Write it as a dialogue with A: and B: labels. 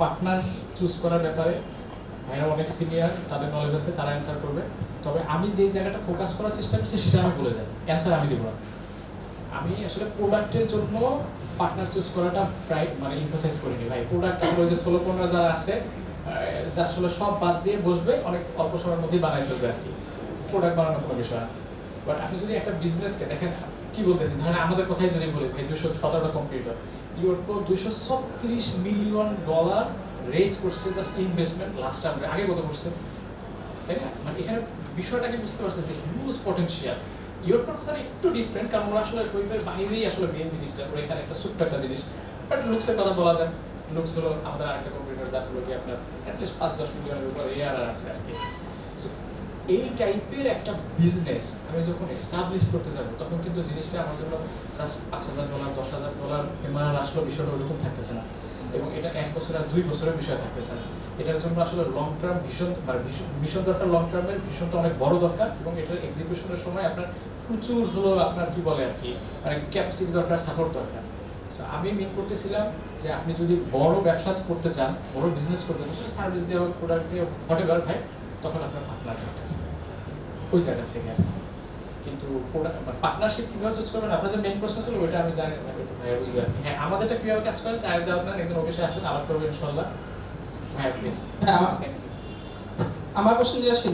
A: Partner choose করার ব্যাপারে ভাইরা অনেক সিনিয়র তাদের নলেজ আছে, তারা অ্যান্সার করবে। তবে আমি যেই জায়গাটা ফোকাস করার চেষ্টা করছি, সেটা আমি বলে যাই। অ্যান্সার আমি দেবো আমি আসলে প্রোডাক্টের জন্য পার্টনার চুজ করাটা প্রায় মানে ইমফোসাইজ করিনি ভাই। প্রোডাক্ট ওই যে ষোলো পনেরো যারা আছে যা আসলে সব বাদ দিয়ে বসবে, অনেক অল্প সময়ের মধ্যেই বানাই ফেলবে আর কি। প্রোডাক্ট বানানোর কোনো বিষয় না। বাট আপনি যদি একটা বিজনেসকে দেখেন, কি বলতেছেন? ধরেন আমাদের কথাই যদি বলি, ভাই দুশো সতেরোটা কম্পিউটার ইউরোপো দুইশো ছত্রিশ মিলিয়ন ডলার রেজ করছে জাস্ট ইনভেস্টমেন্ট লাস্ট টাইম আগে কত করছে? তাই না? মানে এখানে বিষয়টাকে বুঝতে পারছে যে হিউজ পটেনশিয়াল ইউরোপের কথাটা একটু ডিফারেন্ট কারণ ওরা আসলে শরীরের বাইরেই আসলে মেন জিনিসটা, ওরা এখানে একটা ছোট্ট একটা জিনিস। বাট লুকসের কথা বলা যায়। লুকস হলো আমাদের আরেকটা কম্পিউটার যার হলো কি আপনার অ্যাটলিস্ট পাঁচ দশ মিলিয়নের উপর এয়ার আছে আর কি। এই টাইপের একটা বিজনেস আমি যখন এস্টাবলিশ করতে যাব তখন কিন্তু জিনিসটা আমার জন্য পাঁচ হাজার ডলার দশ হাজার ডলার এমআরআর আসলো বিষয়টা ওরকম থাকতেছে না। এবং এটা এক বছর আর দুই বছরের বিষয় থাকতেছে না। এটার জন্য আসলে লং টার্ম ভীষণ মানে ভীষণ দরকার লং টার্মের ভীষণটা অনেক বড় দরকার এবং এটার এক্সিকিউশনের সময় আপনার প্রচুর হলো আপনার কি বলে আর কি মানে ক্যাপসিক দরকার সাপোর্ট দরকার। So, আমি মিন করতেছিলাম যে আপনি যদি বড় ব্যবসা করতে চান বড় বিজনেস করতে চান সেটা সার্ভিস দেওয়া প্রোডাক্ট দিয়ে হোয়াট এভার ভাই তখন আপনার পার্টনার দরকার। ওই জায়গা থেকে আর কিন্তু পার্টনারশিপ কীভাবে চুজ করবেন? আপনার যে মেন প্রশ্ন ছিল ওইটা আমি জানি না ভাইয়া বুঝবে আপনি। হ্যাঁ আমাদেরটা কীভাবে কাজ করেন চায়ের দেওয়া আপনার একদিন অফিসে আসেন আলাপ করবেন ইনশাল্লাহ। ভাইয়া প্লিজ
B: হ্যাঁ, আমার- প্রশ্ন যেটা ছিল